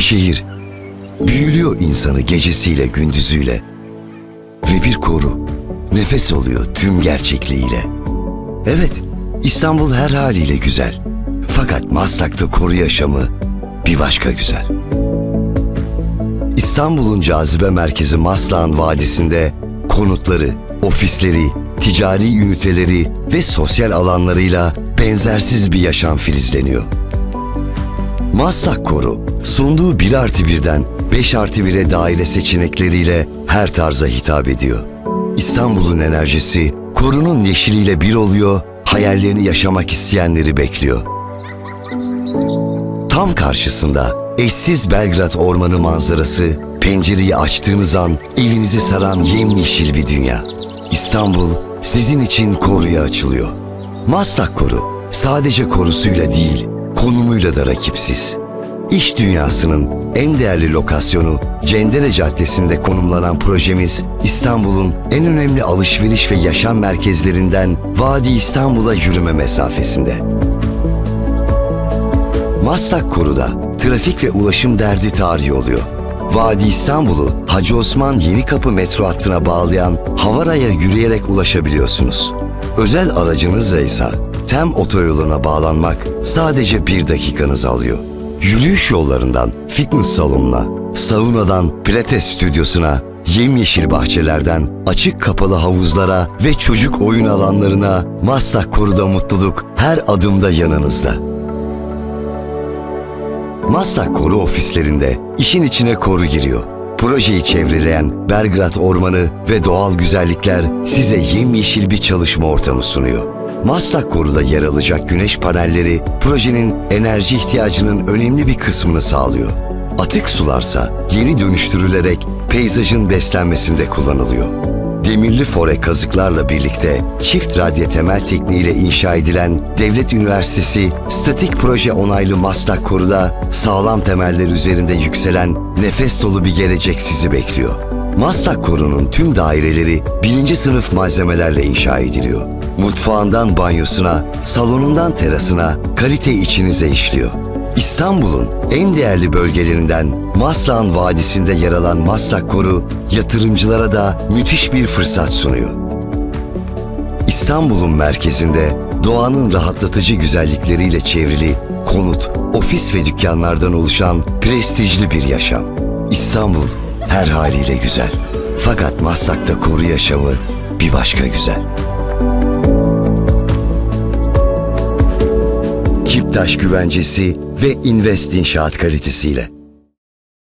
Bir şehir büyülüyor insanı gecesiyle gündüzüyle ve bir koru nefes oluyor tüm gerçekliğiyle. Evet, İstanbul her haliyle güzel. Fakat Maslak'ta koru yaşamı bir başka güzel. İstanbul'un cazibe merkezi Maslak'ın vadisinde konutları, ofisleri, ticari üniteleri ve sosyal alanlarıyla benzersiz bir yaşam filizleniyor. Maslak Koru, sunduğu 1 artı 1'den 5 artı 1'e daire seçenekleriyle her tarza hitap ediyor. İstanbul'un enerjisi, korunun yeşiliyle bir oluyor, hayallerini yaşamak isteyenleri bekliyor. Tam karşısında eşsiz Belgrad ormanı manzarası, pencereyi açtığınız an evinizi saran yemyeşil bir dünya. İstanbul sizin için koruya açılıyor. Maslak Koru sadece korusuyla değil, konumuyla da rakipsiz. İş dünyasının en değerli lokasyonu Cendere Caddesi'nde konumlanan projemiz İstanbul'un en önemli alışveriş ve yaşam merkezlerinden Vadi İstanbul'a yürüme mesafesinde. Maslak Koru'da trafik ve ulaşım derdi tarihi oluyor. Vadi İstanbul'u Hacı Osman Yenikapı metro hattına bağlayan Havara'ya yürüyerek ulaşabiliyorsunuz. Özel aracınızla ise TEM otoyoluna bağlanmak sadece bir dakikanızı alıyor. Yürüyüş yollarından fitness salonuna, saunadan pilates stüdyosuna, yemyeşil bahçelerden açık kapalı havuzlara ve çocuk oyun alanlarına Maslak Koru'da mutluluk her adımda yanınızda. Maslak Koru ofislerinde işin içine koru giriyor. Projeyi çevreleyen Belgrad Ormanı ve doğal güzellikler size yemyeşil bir çalışma ortamı sunuyor. Maslak Koru'da yer alacak güneş panelleri projenin enerji ihtiyacının önemli bir kısmını sağlıyor. Atık sularsa yeni dönüştürülerek peyzajın beslenmesinde kullanılıyor. Demirli fore kazıklarla birlikte çift radye temel tekniğiyle inşa edilen Devlet Üniversitesi Statik Proje Onaylı Maslak Koru'da sağlam temeller üzerinde yükselen nefes dolu bir gelecek sizi bekliyor. Maslak Koru'nun tüm daireleri birinci sınıf malzemelerle inşa ediliyor. Mutfağından banyosuna, salonundan terasına kalite içinize işliyor. İstanbul'un en değerli bölgelerinden Maslak'ın vadisinde yer alan Maslak Koru yatırımcılara da müthiş bir fırsat sunuyor. İstanbul'un merkezinde doğanın rahatlatıcı güzellikleriyle çevrili konut, ofis ve dükkanlardan oluşan prestijli bir yaşam. İstanbul her haliyle güzel. Fakat Maslak'ta koru yaşamı bir başka güzel. Kiptaş güvencesi ve Invest İnşaat kalitesiyle.